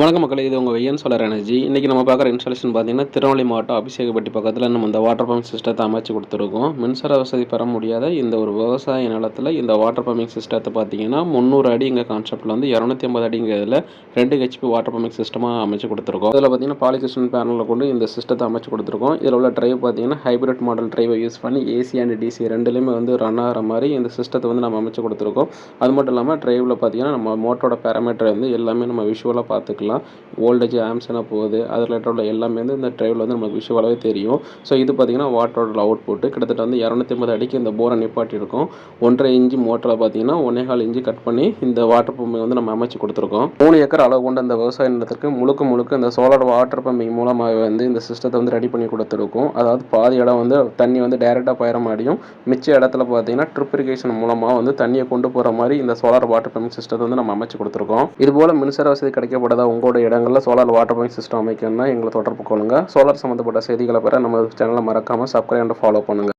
வணக்க மக்களே இது உங்கள் வெய்யன் சோலார் எனர்ஜி இன்றைக்கி நம்ம பார்க்குற இன்ஸ்டாலேஷன் பார்த்தீங்கன்னா திருநெல்வேலி மாவட்டம் அபிஷேகப்பட்டி பக்கத்தில் நம்ம இந்த வாட்டர் பம்பிங் சிஸ்டத்தை அமைச்சு கொடுத்துருக்கோம். மின்சார வசதி பெற முடியாத இந்த ஒரு விவசாய நிலத்தில் இந்த வாட்டர் பம்பிங் சிஸ்டத்தை பார்த்தீங்கன்னா முந்நூறு அடிங்க கான்செப்ட்டில் வந்து இரநூத்தி ஐம்பது அடிங்கிறதுல ரெண்டு ஹெச்பி வாட்டர் பம்பிங் சிஸ்டமாக அமைச்சு கொடுத்துருக்கோம். இதில் பார்த்தீங்கன்னா பாலிகிருஷ்ணன் பேனலில் கொண்டு இந்த சிஸ்டத்தை அமைச்சு கொடுத்துருக்கோம். இதில் உள்ள ட்ரைவ் பார்த்தீங்கன்னா ஹைப்ரிட் மாடல் ட்ரைவை யூஸ் பண்ணி ஏசி அண்ட் டிசி ரெண்டுலேயுமே வந்து ரன் ஆகிற மாதிரி இந்த சிஸ்டத்தை வந்து நம்ம அமைச்சு கொடுத்துருக்கோம். அது மட்டும் இல்லாமல் ட்ரைவில் பார்த்தீங்கன்னா நம்ம மோட்டரோட பேராமீட்டர் வந்து எல்லாமே நம்ம விஷுவலாக பார்த்துக்கலாம். வோல்டேஜ் ஆம்ஸ் என்ன போகுது. அது ரிலேட்டட் உள்ள எல்லாமே வந்து இந்த ட்ரைவில் வந்து நமக்கு விஷுவலாகவே தெரியும். ஸோ இது பார்த்தீங்கன்னா வாட்டரோட அவுட் புட்டு கிட்டத்தட்ட வந்து இரநூத்தி ஐம்பது அடிக்கு இந்த போரை நிப்பாட்டி இருக்கும் ஒன்றரை இன்ச்சு மோட்டரில் பார்த்தீங்கன்னா ஒன்னே கால் இன்ச்சு கட் பண்ணி இந்த வாட்டர் பம்பை வந்து நம்ம அமைச்சு கொடுத்துருக்கோம். மூணு ஏக்கர் அளவு கொண்ட இந்த விவசாய நிலத்திற்கு முழுக்க முழுக்க இந்த சோலார் வாட்டர் பம்பிங் மூலமாக வந்து இந்த சிஸ்டத்தை வந்து ரெடி பண்ணி கொடுத்துருக்கோம். அதாவது பாதி இடம் வந்து தண்ணி வந்து டைரெக்டாக பயிர மாதிரியும் மிச்ச இடத்துல பார்த்தீங்கன்னா ட்ரிப் இரிகேஷன் மூலமாக வந்து தண்ணியை கொண்டு போகிற மாதிரி இந்த சோலார் வாட்டர் பம்பிங் சிஸ்டத்தை வந்து நம்ம அமைச்சு கொடுத்துருக்கோம். இது போல் மின்சார வசதி கிடைக்கப்படாத உங்களோட இடங்களில் சோலார் வாட்டர் பம்பிங் சிஸ்டம் அமைக்கணும்னா எங்களை தொடர்பு கொள்ளுங்கள் சோலார் சம்மந்தப்பட்ட செய்திகளை பெற நம்ம சேனலை மறக்காமல் சப்ஸ்கிரைப் அண்ட் ஃபாலோ பண்ணுங்கள்